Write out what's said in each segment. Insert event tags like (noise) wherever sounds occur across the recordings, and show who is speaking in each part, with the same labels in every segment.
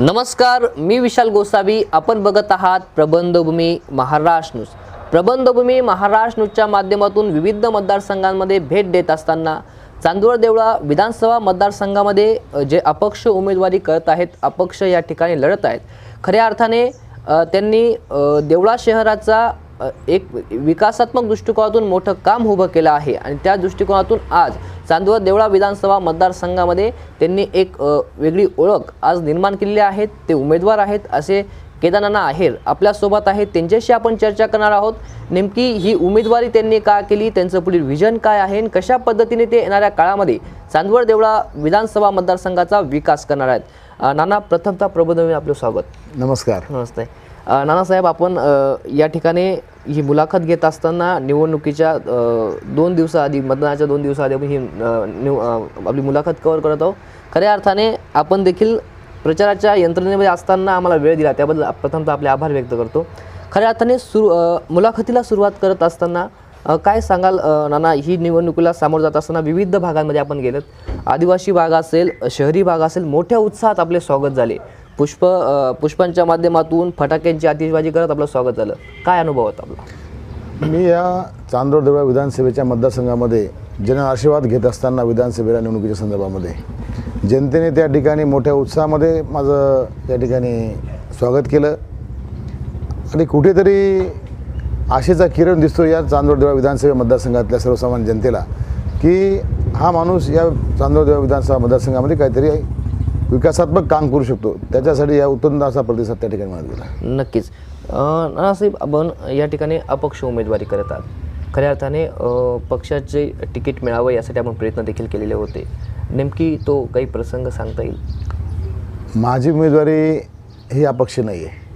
Speaker 1: नमस्कार मी विशाल गोसावी. आपण बघत आहात प्रबंधभूमी महाराष्ट्र न्यूज. प्रबंधभूमी महाराष्ट्र न्यूजच्या माध्यमातून विविध मतदारसंघांमध्ये भेट देत असताना चांदवड देवळा विधानसभा मतदारसंघामध्ये जे अपक्ष उमेदवारी करत आहेत अपक्ष या ठिकाणी लढत आहेत. खऱ्या अर्थाने त्यांनी देवळा शहराचा एक विकासात्मक दृष्टिकोनातून मोठं काम उभं केलं आहे आणि त्या दृष्टिकोनातून आज चांदवड देवळा विधानसभा मतदारसंघामध्ये त्यांनी एक वेगळी ओळख आज निर्माण केलेली आहेत ते उमेदवार आहेत असे केदारनाना आहेर. आपल्यासोबत आहेत त्यांच्याशी आपण चर्चा करणार आहोत. नेमकी ही उमेदवारी त्यांनी का केली? त्यांचं पुढील विजन काय आहे? आणि कशा पद्धतीने ते येणाऱ्या काळामध्ये चांदवड देवळा विधानसभा मतदारसंघाचा विकास करणार आहेत? नाना प्रथमतः प्रबोधन आपलं स्वागत.
Speaker 2: नमस्कार.
Speaker 1: नमस्ते. नानासाहेब आपण या ठिकाणी ही मुलाखत घेत असताना निवडणुकीच्या दोन दिवसाआधी मतदानाच्या दोन दिवसाआधी आपण ही निव आपली मुलाखत कव्हर करत आहोत. खऱ्या अर्थाने आपण देखील प्रचाराच्या यंत्रणेमध्ये असताना आम्हाला वेळ दिला. त्याबद्दल प्रथमतः आपले आभार व्यक्त करतो. खऱ्या अर्थाने सुरू मुलाखतीला सुरुवात करत असताना काय सांगाल नाना ही निवडणुकीला सामोरं जात असताना विविध भागांमध्ये आपण गेलेत. आदिवासी भाग असेल शहरी भाग असेल मोठ्या उत्साहात आपले स्वागत झाले. पुष्प पुष्पांच्या माध्यमातून फटाक्यांची आतिषबाजी करत आपलं स्वागत झालं. काय अनुभव होता आपला?
Speaker 2: मी या चांदोर देवळा विधानसभेच्या मतदारसंघामध्ये जन आशीर्वाद घेत असताना विधानसभेला निवडणुकीच्या संदर्भामध्ये. जनतेने त्या ठिकाणी मोठ्या उत्साहामध्ये माझं त्या ठिकाणी स्वागत केलं. आणि कुठेतरी आशेचा किरण दिसतो या चांदोड देवळा विधानसभा मतदारसंघातल्या सर्वसामान्य जनतेला की हा माणूस या चांदोड देवळा विधानसभा मतदारसंघामध्ये काहीतरी विकासात्मक काम करू शकतो. त्याच्यासाठी या उत्तम असा प्रतिसाद त्या ठिकाणी मला दिला
Speaker 1: नक्कीच नानासाहेब आपण या ठिकाणी अपक्ष उमेदवारी करत आहात. खऱ्या अर्थाने पक्षाचे तिकीट मिळावं यासाठी आपण प्रयत्न देखील केलेले होते. नेमकी तो काही प्रसंग सांगता येईल?
Speaker 2: माझी उमेदवारी ही अपक्ष नाही आहे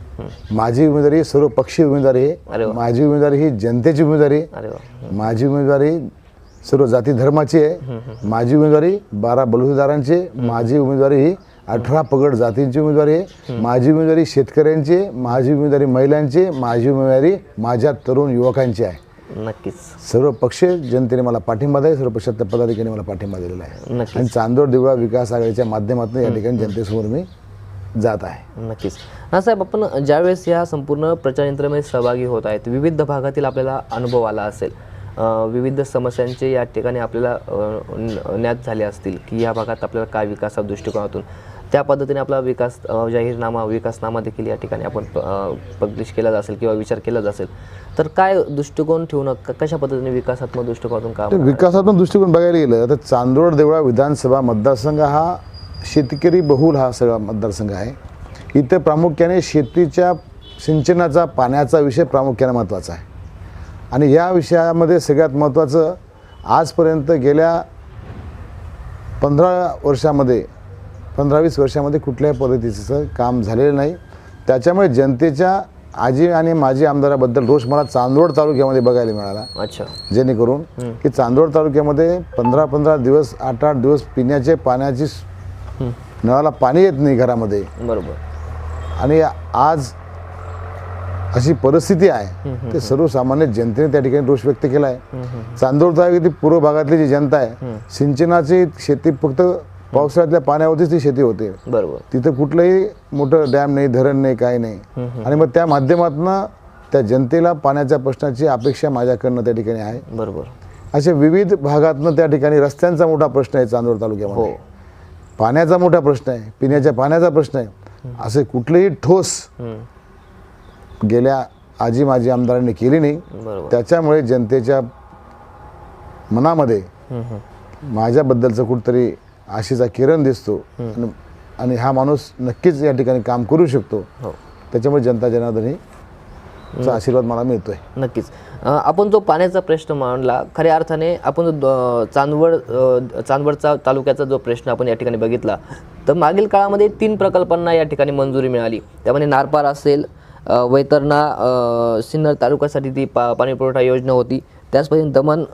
Speaker 2: माझी उमेदवारी सर्व पक्षीय उमेदवारी आहे. माझी उमेदवारी ही जनतेची उमेदवारी आहे. माझी उमेदवारी सर्व जाती धर्माची आहे. माझी उमेदवारी बारा बलुतेदारांची. माझी उमेदवारी ही अठरा पगड जातींची उमेदवारी आहे. माझी उमेदवारी शेतकऱ्यांची. माझी उमेदवारी महिलांची. माझी उमेदवारी माझ्या तरुण युवकांची आहे.
Speaker 1: नक्कीच.
Speaker 2: सर्व पक्ष जनतेने मला पाठिंबा द्याय सर्व पक्षातल्या पदाधिकारी मला पाठिंबा दिलेला आहे. आणि चांदोड देवळा विकास आघाडीच्या माध्यमातून या ठिकाणी जनतेसमोर मी जात आहे.
Speaker 1: नक्कीच. ना साहेब आपण ज्यावेळेस या संपूर्ण प्रचार यंत्रणेमध्ये सहभागी होत आहेत विविध भागातील आपल्याला अनुभव आला असेल विविध समस्यांचे या ठिकाणी आपल्याला ज्ञात झाले असतील की या भागात आपल्याला काय विकासा दृष्टिकोनातून त्या पद्धतीने आपला विकास जाहीरनामा विकासनामा देखील या ठिकाणी आपण पब्लिश केला असेल किंवा विचार केला असेल तर काय दृष्टिकोन ठेवणं क- कशा पद्धतीने विकासात्मक दृष्टिकोनातून काम
Speaker 2: विकासात्मक दृष्टिकोन बघायला गेलं तर चांदोड देवळा विधानसभा मतदारसंघ हा शेतकरी बहुल हा सगळा मतदारसंघ आहे. इथं प्रामुख्याने शेतीच्या सिंचनाचा पाण्याचा विषय प्रामुख्याने महत्त्वाचा आहे. आणि या विषयामध्ये सगळ्यात महत्त्वाचं आजपर्यंत गेल्या पंधरा वर्षामध्ये पंधरा वीस वर्षामध्ये कुठल्याही पद्धतीचं काम झालेलं नाही. त्याच्यामुळे जनतेच्या आजी आणि माजी आमदाराबद्दल रोष मला चांदवड तालुक्यामध्ये बघायला मिळाला.
Speaker 1: अच्छा.
Speaker 2: जेणेकरून की चांदोड तालुक्यामध्ये पंधरा पंधरा दिवस आठ आठ दिवस पिण्याचे पाण्याची नळाला पाणी येत नाही घरामध्ये.
Speaker 1: बरोबर.
Speaker 2: आणि आज अशी परिस्थिती आहे. ते सर्वसामान्य जनतेने त्या ठिकाणी रोष व्यक्त केला आहे. चांदोड तालुक्यातील पूर्व भागातली जी जनता आहे सिंचनाची शेती फक्त पावसाळ्यातल्या पाण्यावरतीच ती शेती होते.
Speaker 1: बरोबर.
Speaker 2: तिथं कुठलंही मोठं डॅम नाही धरण नाही काही नाही. आणि मग त्या माध्यमातून त्या जनतेला पाण्याच्या प्रश्नाची अपेक्षा माझ्याकडनं त्या ठिकाणी आहे.
Speaker 1: बरोबर.
Speaker 2: असे विविध भागातनं त्या ठिकाणी रस्त्यांचा मोठा प्रश्न आहे चांदोड तालुक्यामध्ये.
Speaker 1: हो.
Speaker 2: पाण्याचा मोठा प्रश्न आहे पिण्याच्या पाण्याचा प्रश्न आहे. असे कुठलेही ठोस. गेल्या आजी माजी आमदारांनी केली नाही. त्याच्यामुळे जनतेच्या मनामध्ये. माझ्याबद्दलचं कुठतरी आशेचा किरण दिसतो. आणि- हा माणूस नक्कीच या ठिकाणी काम करू शकतो.
Speaker 1: हो.
Speaker 2: त्याच्यामुळे जनता जनार्दनी चा आशीर्वाद मला मिळतोय.
Speaker 1: नक्कीच. आपण जो पाण्याचा प्रश्न मांडला खऱ्या अर्थाने आपण जो चांदवड चांदवडचा तालुक्याचा जो प्रश्न आपण या ठिकाणी बघितला तर मागील काळामध्ये तीन प्रकल्पांना या ठिकाणी मंजुरी मिळाली. त्यामध्ये नारपार असेल वैतरणा सिन्नर तालुक्यासाठी ती पा पाणी पुरवठा योजना होती. त्याचपैकी दमन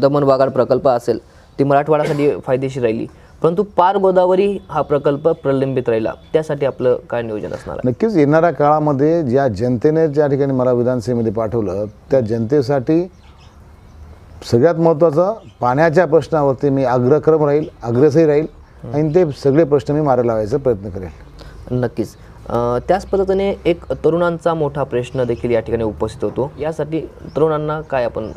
Speaker 1: दमन वाघाड प्रकल्प असेल ती मराठवाड्यासाठी फायदेशीर राहिली. परंतु पार गोदावरी हा प्रकल्प प्रलंबित राहिला. त्यासाठी आपलं काय नियोजन असणार
Speaker 2: नक्कीच येणाऱ्या काळामध्ये ज्या जनतेने ज्या ठिकाणी मला विधानसभेमध्ये पाठवलं त्या जनतेसाठी सगळ्यात महत्त्वाचं पाण्याच्या प्रश्नावरती मी अग्रक्रम राहील अग्रेसही राहील आणि ते सगळे प्रश्न मी मारे लावायचा प्रयत्न करेल.
Speaker 1: नक्कीच. त्याच पद्धतीने एक तरुणांचा मोठा प्रश्न देखील या ठिकाणी उपस्थित होतो. यासाठी तरुणांना काय आपण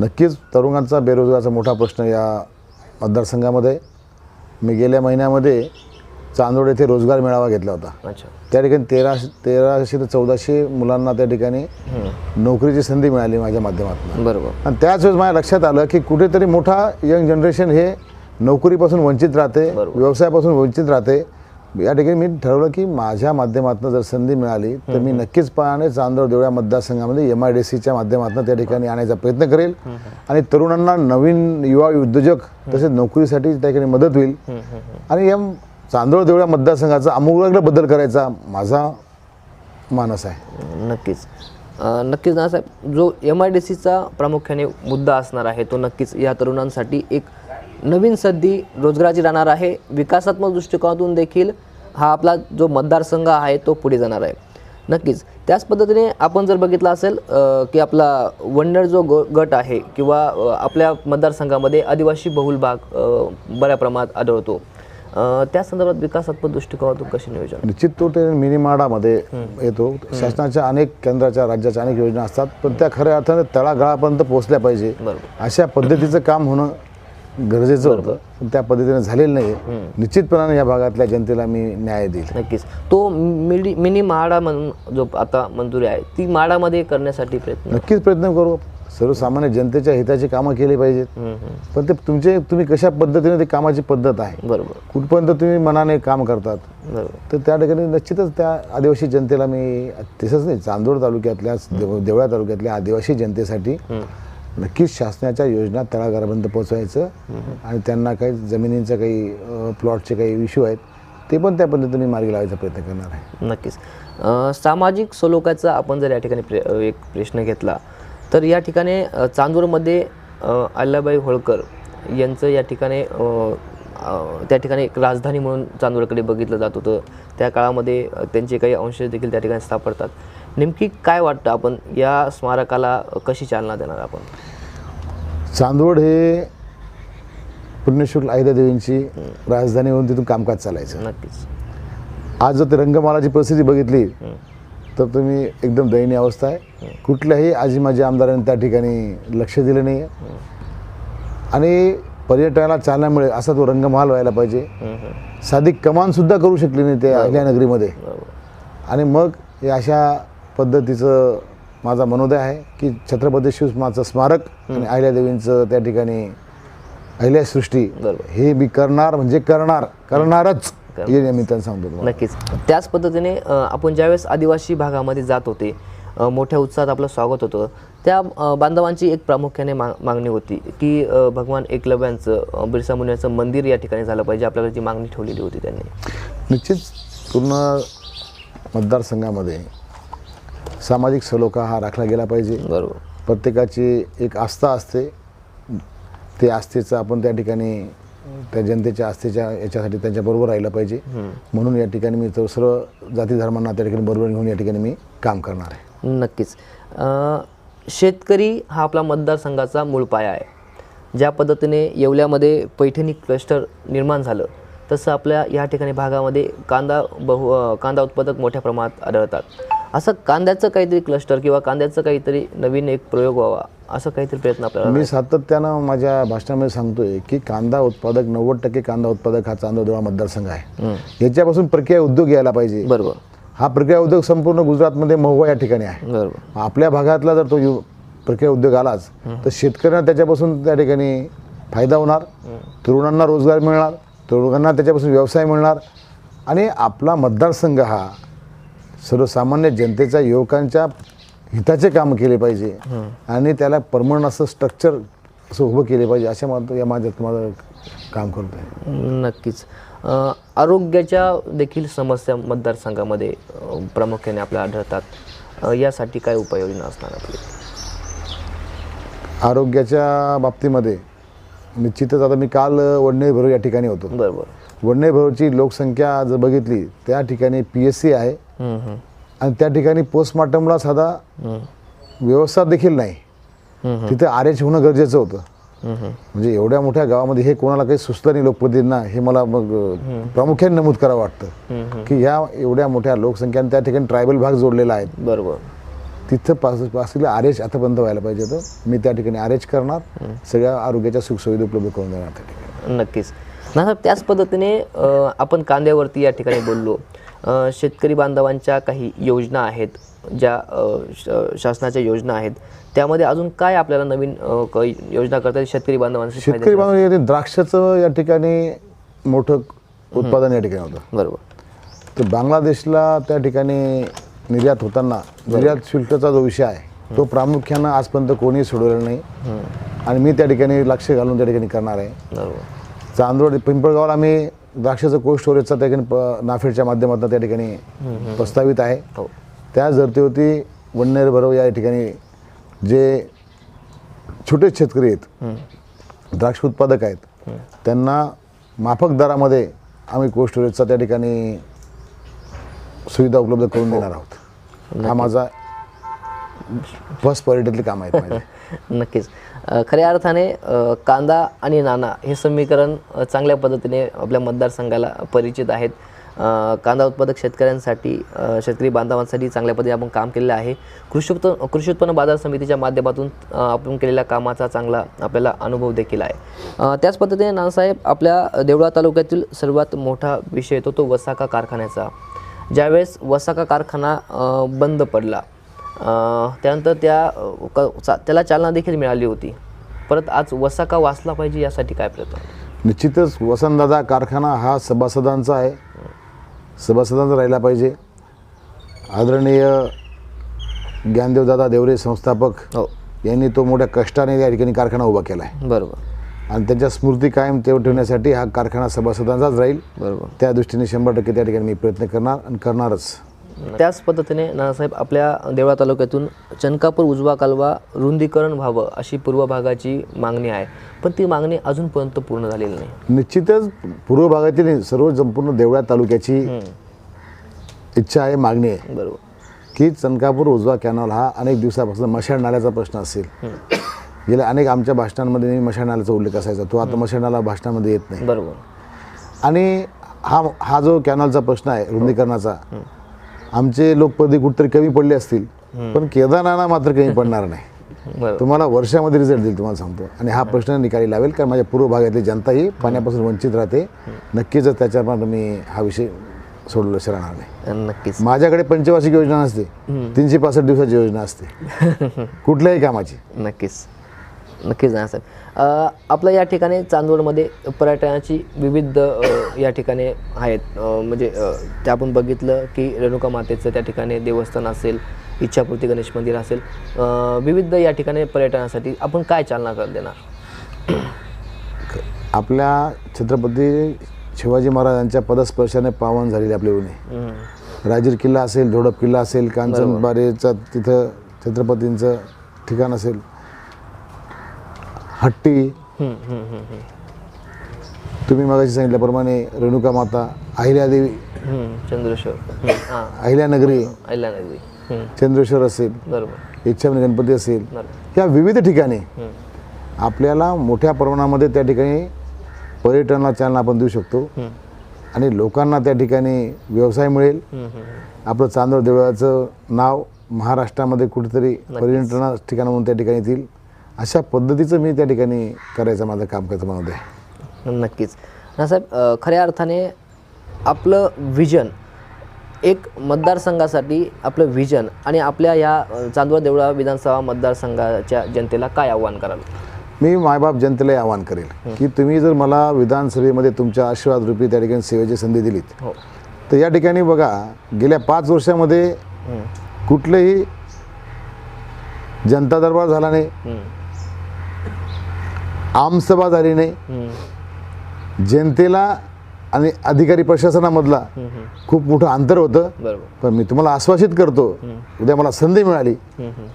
Speaker 2: नक्कीच तरुणांचा बेरोजगाराचा मोठा प्रश्न या मतदारसंघामध्ये. मी गेल्या महिन्यामध्ये चांदोड येथे रोजगार मेळावा घेतला होता.
Speaker 1: अच्छा.
Speaker 2: त्या ठिकाणी तेरा तेराशे ते चौदाशे मुलांना त्या ठिकाणी नोकरीची संधी मिळाली माझ्या माध्यमातून.
Speaker 1: बरोबर.
Speaker 2: आणि त्याच वेळेस माझ्या लक्षात आलं की कुठेतरी मोठा यंग जनरेशन हे नोकरीपासून वंचित राहते. व्यवसायापासून वंचित राहते. या ठिकाणी मी ठरवलं की माझ्या माध्यमातून जर संधी मिळाली तर मी नक्कीच पाहणे चांदोर देवळा मतदारसंघामध्ये एम आय डी सीच्या माध्यमातून त्या ठिकाणी आणायचा प्रयत्न करेल. आणि तरुणांना नवीन युवा उद्योजक तसेच नोकरीसाठी त्या ठिकाणी मदत होईल. आणि या चांदोर देवळा मतदारसंघाचा आमूलाग्र बदल करायचा माझा मानस आहे.
Speaker 1: नक्कीच. नक्कीच नानासाहेब जो एम आय डी सीचा प्रामुख्याने मुद्दा असणार आहे तो नक्कीच या तरुणांसाठी एक नवीन संधी रोजगाराची राहणार आहे. विकासात्मक दृष्टिकोनातून देखील हा आपला जो मतदारसंघ आहे तो पुढे जाणार आहे. नक्कीच त्याच पद्धतीने आपण जर बघितलं असेल की आपला वन्नड जो ग गट आहे किंवा आपल्या मतदारसंघामध्ये आदिवासी बहुल भाग बऱ्या प्रमाणात आढळतो. त्या संदर्भात विकासात्मक दृष्टिकोनातून कसे नियोजन?
Speaker 2: निश्चित तो ते मिनीमाडामध्ये येतो. शासनाच्या अनेक केंद्राच्या राज्याच्या अनेक योजना असतात पण त्या खऱ्या अर्थाने तळागाळापर्यंत पोहोचल्या पाहिजे. अशा पद्धतीचं काम होणं गरजेचं होतं. पण त्या पद्धतीने झालेलं नाही निश्चितपणाने या भागातल्या जनतेला मी न्याय देईल.
Speaker 1: नक्कीच. तो मिडी मिनी म्हाडा म्हणून जो आता मंजुरी आहे ती म्हाडामध्ये करण्यासाठी प्रयत्न
Speaker 2: नक्कीच प्रयत्न करू. सर्वसामान्य जनतेच्या हिताची कामं केली पाहिजेत. पण ते तुमचे तुम्ही कशा पद्धतीने ते कामाची पद्धत आहे?
Speaker 1: बरोबर.
Speaker 2: कुठपर्यंत तुम्ही मनाने काम करतात? तर त्या ठिकाणी निश्चितच त्या आदिवासी जनतेला मी तसंच नाही चांदोड तालुक्यातल्या देव देवळा तालुक्यातल्या आदिवासी जनतेसाठी नक्कीच शासनाच्या योजना तळागाळापर्यंत पोहोचवायचं आणि त्यांना काही जमिनींचं काही प्लॉटचे काही इश्यू आहेत ते पण त्या पद्धतीने मार्गी लावायचा प्रयत्न करणार आहे.
Speaker 1: नक्कीच. सामाजिक सलोख्याचा आपण जर या ठिकाणी प्रे एक प्रश्न घेतला तर या ठिकाणी चांदूरमध्ये अल्लाबाई होळकर यांचं या ठिकाणी त्या ठिकाणी एक राजधानी म्हणून चांदूरकडे बघितलं जात होतं. त्या काळामध्ये त्यांचे काही अंश देखील त्या ठिकाणी सापडतात. नेमकी काय वाटतं आपण? या स्मारकाला कशी चालना देणार आपण?
Speaker 2: चांदवड हे पुण्यशुक्ल अहिल्यादेवींची राजधानी होऊन तिथून कामकाज चालायचं.
Speaker 1: नक्कीच.
Speaker 2: आज जर ते रंगमालाची परिस्थिती बघितली तर तुम्ही एकदम दयनीय अवस्था आहे. कुठल्याही आजी माझ्या आमदारांनी त्या ठिकाणी लक्ष दिलं नाही आहे आणि पर्यटनाला चालना मिळेल असा तो रंगमहाल व्हायला पाहिजे. साधी कमानसुद्धा करू शकली नाही त्या अहिल्यानगरीमध्ये.
Speaker 1: बरोबर.
Speaker 2: आणि मग हे अशा पद्धतीचं माझा मनोदय आहे की छत्रपती शिवमाचं स्मारक आणि अहिल्यादेवींचं त्या ठिकाणी अहिल्यासृष्टी. हे मी करणार म्हणजे करणार करणारच हे निमित्तानं सांगतो.
Speaker 1: नक्कीच त्याच पद्धतीने आपण ज्यावेळेस आदिवासी भागामध्ये जात होते मोठ्या उत्साहात आपलं स्वागत होतं त्या बांधवांची एक प्रामुख्याने मा मागणी होती की भगवान एकलव्यांचं बिरसा मुंड्यांचं मंदिर या ठिकाणी झालं पाहिजे आपल्याला जी मागणी ठेवलेली होती त्यांनी
Speaker 2: निश्चित पूर्ण मतदारसंघामध्ये सामाजिक सलोखा हा राखला गेला पाहिजे.
Speaker 1: बरोबर.
Speaker 2: प्रत्येकाची एक आस्था असते. ते आस्थेचं आपण त्या ठिकाणी त्या जनतेच्या आस्थेच्या याच्यासाठी त्यांच्याबरोबर राहिलं पाहिजे. म्हणून या ठिकाणी मी तर सर्व जाती धर्मांना त्या ठिकाणी बरोबर घेऊन या ठिकाणी मी काम करणार आहे.
Speaker 1: नक्कीच. शेतकरी हा आपला मतदारसंघाचा मूळ पाया आहे. ज्या पद्धतीने येवल्यामध्ये पैठणी क्लस्टर निर्माण झालं तसं आपल्या या ठिकाणी भागामध्ये कांदा बहु कांदा उत्पादक मोठ्या प्रमाणात आढळतात. असं कांद्याचं काहीतरी क्लस्टर किंवा कांद्याचं काहीतरी नवीन एक प्रयोग व्हावा असं काहीतरी प्रयत्न आपल्याला
Speaker 2: मी सातत्यानं माझ्या भाषणामध्ये सांगतोय की कांदा उत्पादक नव्वद टक्के कांदा उत्पादक हा चांदोदेवा मतदारसंघ आहे. याच्यापासून प्रक्रिया उद्योग यायला पाहिजे.
Speaker 1: बरोबर.
Speaker 2: हा प्रक्रिया उद्योग संपूर्ण गुजरातमध्ये महुवा या ठिकाणी आहे.
Speaker 1: बरोबर.
Speaker 2: आपल्या भागातला जर तो यु प्रक्रिया उद्योग आलाच तर शेतकऱ्यांना त्याच्यापासून त्या ठिकाणी फायदा होणार तरुणांना रोजगार मिळणार तरुणांना त्याच्यापासून व्यवसाय मिळणार आणि आपला मतदारसंघ हा सर्वसामान्य जनतेच्या युवकांच्या हिताचे काम केले पाहिजे. आणि त्याला परमनंट असं स्ट्रक्चर असं उभं केले पाहिजे अशा मला या माझ्यात माझं काम करतो आहे
Speaker 1: नक्कीच आरोग्याच्या देखील समस्या मतदारसंघामध्ये प्रामुख्याने आपल्या आढळतात. यासाठी काय उपाययोजना असणार आपली?
Speaker 2: आरोग्याच्या बाबतीमध्ये निश्चितच आता मी काल वडनेर भरू या ठिकाणी होतो.
Speaker 1: बरोबर
Speaker 2: वडनेर भरूची लोकसंख्या जर बघितली त्या ठिकाणी पी एस सी आहे. आणि त्या ठिकाणी पोस्टमॉर्टमला साधा व्यवस्था देखील नाही. तिथे आर एच होणं गरजेचं होतं. म्हणजे एवढ्या मोठ्या गावामध्ये हे कोणाला काही सुचलं नाही लोकप्रतिनिधींना हे मला मग प्रामुख्याने नमूद करावं वाटतं. की या एवढ्या मोठ्या लोकसंख्याने त्या ठिकाणी ट्रायबल भाग जोडलेला आहे.
Speaker 1: बरोबर.
Speaker 2: तिथं पास पासिकली आर एच आतापर्यंत व्हायला पाहिजे होतं. मी त्या ठिकाणी आर एच करणार. सगळ्या आरोग्याच्या सुखसुविधा उपलब्ध करून देणार त्या ठिकाणी.
Speaker 1: नक्कीच. ना त्याच पद्धतीने आपण कांद्यावरती या ठिकाणी बोललो. शेतकरी बांधवांच्या काही योजना आहेत ज्या शासनाच्या योजना आहेत त्यामध्ये अजून काय आपल्याला नवीन योजना करता येईल शेतकरी बांधवांसाठी
Speaker 2: शेतकरी बांधव द्राक्षाचं या ठिकाणी मोठं उत्पादन या ठिकाणी होतं.
Speaker 1: बरोबर.
Speaker 2: तर बांगलादेशला त्या ठिकाणी निर्यात होताना निर्यात शुल्काचा जो विषय आहे तो प्रामुख्यानं आजपर्यंत कोणी सोडवलेला नाही. आणि मी त्या ठिकाणी लक्ष घालून त्या ठिकाणी करणार आहे.
Speaker 1: बरोबर.
Speaker 2: चांदवड पिंपळगावला आम्ही द्राक्षाचं कोल्ड स्टोरेजचा त्या ठिकाणी प- नाफेडच्या माध्यमातून त्या ठिकाणी प्रस्तावित आहे.
Speaker 1: हो.
Speaker 2: त्या धर्तीवरती वन्नेर भरव या ठिकाणी जे छोटे शेतकरी आहेत द्राक्ष उत्पादक आहेत त्यांना माफक दरामध्ये आम्ही कोल्ड स्टोरेजचा त्या ठिकाणी सुविधा उपलब्ध करून देणार आहोत. हा माझा फर्स्ट प्रायोरिटीतले काम आहेत माझे. (laughs)
Speaker 1: नक्कीच. खऱ्या अर्थाने कांदा आणि नाना हे समीकरण चांगल्या पद्धतीने आपल्या मतदारसंघाला परिचित आहेत. कांदा उत्पादक शेतकऱ्यांसाठी शेतकरी बांधवांसाठी चांगल्या पद्धतीने आपण काम केलेलं आहे. कृषी उत्पन्न कृषी उत्पन्न बाजार समितीच्या माध्यमातून आपण केलेल्या कामाचा चांगला आपल्याला अनुभव देखील आहे. त्याच पद्धतीने नानासाहेब आपल्या देवळा तालुक्यातील सर्वात मोठा विषय येतो तो वसाका कारखान्याचा. ज्यावेळेस वसाका कारखाना बंद पडला त्यानंतर त्या क- चा- त्याला चालना देखील मिळाली होती. परत आज वसाका वाचला पाहिजे यासाठी काय प्रयत्न?
Speaker 2: निश्चितच वसंतदादा कारखाना हा सभासदांचा आहे. सभासदांचा राहिला पाहिजे. आदरणीय ज्ञानदेवदादा देवरे संस्थापक
Speaker 1: हो.
Speaker 2: यांनी तो मोठ्या कष्टाने या ठिकाणी कारखाना उभा केला आहे.
Speaker 1: बरोबर.
Speaker 2: आणि त्यांच्या स्मृती कायम तेव ठेवण्यासाठी हा कारखाना सभासदांचाच राहील.
Speaker 1: बरोबर.
Speaker 2: त्या दृष्टीने शंभर टक्के त्या ठिकाणी मी प्रयत्न करणार आणि करणारच.
Speaker 1: त्याच पद्धतीने नानासाहेब आपल्या देवळा तालुक्यातून चनकापूर उजवा कालवा रुंदीकरण व्हावं अशी पूर्व भागाची मागणी आहे. पण ती मागणी अजूनपर्यंत पूर्ण झालेली नाही.
Speaker 2: निश्चितच पूर्व भागातील सर्व संपूर्ण देवळा तालुक्याची इच्छा आहे मागणी आहे.
Speaker 1: बरोबर.
Speaker 2: की चनकापूर उजवा कॅनॉल हा अनेक दिवसापासून मशाळ नाल्याचा प्रश्न असेल. गेल्या अनेक आमच्या भाषणांमध्ये नेहमी मशाळ नाल्याचा उल्लेख असायचा. तो आता मशाळ नाला भाषणामध्ये येत नाही.
Speaker 1: बरोबर.
Speaker 2: आणि हा हा जो कॅनॉलचा प्रश्न आहे रुंदीकरणाचा आमचे लोकप्रती कुठेतरी कमी पडले असतील पण केदारनाथला मात्र कमी पडणार नाही. तुम्हाला वर्षामध्ये रिझल्ट देईल तुम्हाला सांगतो. आणि हा प्रश्न निकाली लावेल कारण माझ्या पूर्व भागातली जनता ही पाण्यापासून वंचित राहते. नक्कीच त्याच्यापर्यंत मी हा विषय सोडल्याशिवाय राहणार नाही.
Speaker 1: नक्कीच.
Speaker 2: माझ्याकडे पंचवार्षिक योजना नसते. तीनशे पासष्ट दिवसाची योजना असते. (laughs) कुठल्याही कामाची.
Speaker 1: नक्कीच. नक्कीच ना साहेब. आपलं या ठिकाणी चांदवडमध्ये पर्यटनाची विविध या ठिकाणी आहेत. म्हणजे ते आपण बघितलं की रेणुका मातेचं त्या ठिकाणी देवस्थान असेल इच्छापूर्ती गणेश मंदिर असेल विविध या ठिकाणी पर्यटनासाठी आपण काय चालना कर देणार?
Speaker 2: आपल्या छत्रपती शिवाजी महाराजांच्या पदस्पर्शाने पावन झालेली आपली उणे राजूर किल्ला असेल धोडप किल्ला असेल कांचनबारेचा तिथं छत्रपतींचं ठिकाण असेल. हट्टी. तुम्ही मगाशी सांगितल्याप्रमाणे रेणुका माता अहिल्यादेवी
Speaker 1: चंद्रेश्वर.
Speaker 2: अहिल्यानगरी
Speaker 1: अहिल्यानगरी
Speaker 2: चंद्रेश्वर असेल.
Speaker 1: बरोबर.
Speaker 2: इच्छामणी गणपती असेल. या विविध ठिकाणी आपल्याला मोठ्या प्रमाणामध्ये त्या ठिकाणी पर्यटनाला चालना आपण देऊ शकतो. आणि लोकांना त्या ठिकाणी व्यवसाय मिळेल. आपलं चांदोड देवळाचं नाव महाराष्ट्रामध्ये कुठेतरी पर्यटना ठिकाण म्हणून त्या ठिकाणी येतील. अशा पद्धतीचं मी त्या ठिकाणी करायचं माझं काम म्हणत आहे
Speaker 1: नक्कीच. ना साहेब खऱ्या अर्थाने आपलं विजन एक मतदारसंघासाठी आपलं विजन आणि आपल्या या चांदवड देवळा विधानसभा मतदारसंघाच्या जनतेला काय आव्हान कराल?
Speaker 2: मी मायबाप जनतेला आवाहन करेल की तुम्ही जर मला विधानसभेमध्ये तुमच्या आशीर्वाद रूपी त्या ठिकाणी सेवेची संधी दिलीत
Speaker 1: हो.
Speaker 2: तर या ठिकाणी बघा गेल्या पाच वर्षामध्ये कुठलेही जनता दरबार झाला नाही. आमसभा झाली नाही जनतेला आणि अधिकारी प्रशासनामधला. खूप मोठं अंतर होतं पण मी तुम्हाला आश्वासित करतो उद्या मला संधी मिळाली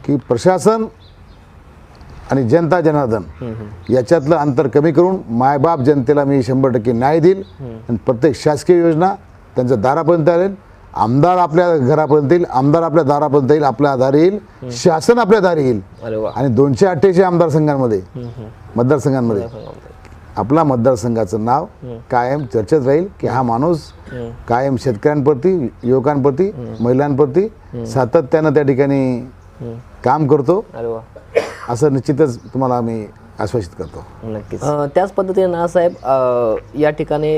Speaker 2: की प्रशासन आणि जनता जनार्दन. याच्यातलं अंतर कमी करून मायबाप जनतेला मी शंभर टक्के न्याय देईल आणि प्रत्येक शासकीय योजना त्यांच्या दारापर्यंत आणेल आमदार आपल्या घरापर्यंत येईल आमदार आपल्या दारापर्यंत येईल आपल्या दारी येईल शासन आपल्या दारी येईल. आणि दोनशे अठ्ठ्याऐंशी आमदारसंघांमध्ये
Speaker 1: हम्म, हम्म.
Speaker 2: मतदारसंघांमध्ये. आपला मतदारसंघाचं नाव कायम चर्चेत राहील की हा माणूस कायम शेतकऱ्यांप्रती युवकांप्रती महिलांप्रती सातत्यानं त्या ठिकाणी काम करतो. असं निश्चितच तुम्हाला आम्ही आश्वासित करतो.
Speaker 1: नक्कीच. त्याच पद्धतीने नानासाहेब अ, या ठिकाणी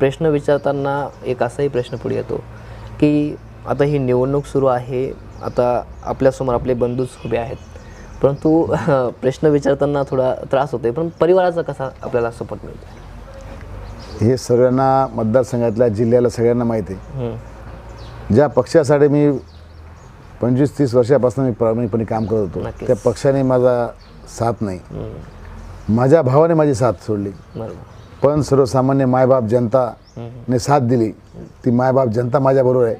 Speaker 1: प्रश्न विचारताना एक असाही प्रश्न पुढे येतो. की आता ही निवडणूक सुरू आहे आता आपल्यासमोर आपले बंधूच उभे आहेत परंतु (laughs) प्रश्न विचारताना थोडा त्रास होतोय पण परिवाराचा कसा आपल्याला सपोर्ट मिळतो
Speaker 2: हे सगळ्यांना मतदारसंघातल्या जिल्ह्याला सगळ्यांना माहिती आहे. ज्या पक्षासाठी मी पंचवीस तीस वर्षापासून मी प्रामाणिकपणे काम करत होतो. त्या पक्षाने माझा साथ नाही. माझ्या भावाने माझी साथ सोडली पण सर्वसामान्य मायबाप जनताने साथ दिली. ती मायबाप जनता माझ्याबरोबर आहे.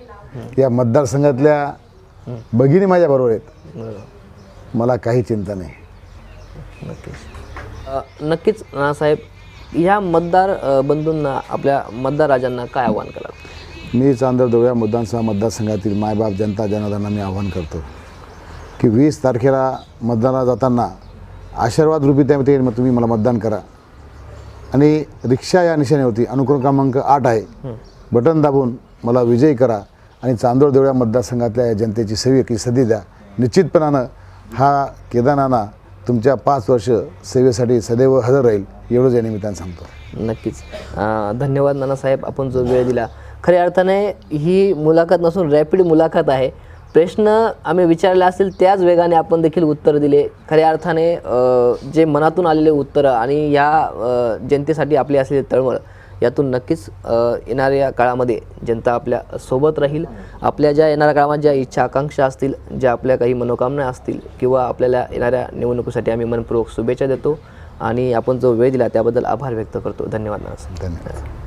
Speaker 2: या मतदारसंघातल्या भगिनी माझ्याबरोबर आहेत. मला काही चिंता नाही.
Speaker 1: नक्कीच. नक्कीच नानासाहेब ह्या मतदार बंधूंना आपल्या मतदार राजांना काय आव्हान कराल?
Speaker 2: मी चांदर देवळ्या मतदानसभा मतदारसंघातील मायबाप जनता जनार्दनांना मी आवाहन करतो की वीस तारखेला मतदानाला जाताना आशीर्वाद रूपी त्या ठिकाणी तुम्ही मला मतदान करा. आणि रिक्षा या निशाण्यावरती अनुक्रम क्रमांक आठ आहे. बटन दाबून मला विजयी करा आणि चांदोळ देवळ्या मतदारसंघातल्या या जनतेची सेवी की सदी द्या. निश्चितपणानं हा केदारनाना तुमच्या पाच वर्ष सेवेसाठी सदैव हजर राहील एवढंच या निमित्तानं सांगतो.
Speaker 1: नक्कीच. धन्यवाद नानासाहेब आपण जो वेळ दिला. खऱ्या अर्थाने ही मुलाखत नसून रॅपिड मुलाखत आहे. प्रश्न आम्ही विचारले असतील त्याच वेगाने आपण देखील उत्तर दिले. खऱ्या अर्थाने जे मनातून आलेले उत्तरं आणि या जनतेसाठी आपली असलेली तळमळ यातून नक्कीच येणाऱ्या काळामध्ये जनता आपल्यासोबत राहील. आपल्या ज्या येणाऱ्या काळामध्ये ज्या इच्छा आकांक्षा असतील ज्या आपल्या काही मनोकामना असतील किंवा आपल्याला येणाऱ्या निवडणुकीसाठी आम्ही मनपूर्वक शुभेच्छा देतो आणि आपण जो वेळ दिला त्याबद्दल आभार व्यक्त करतो. धन्यवाद.
Speaker 2: धन्यवाद.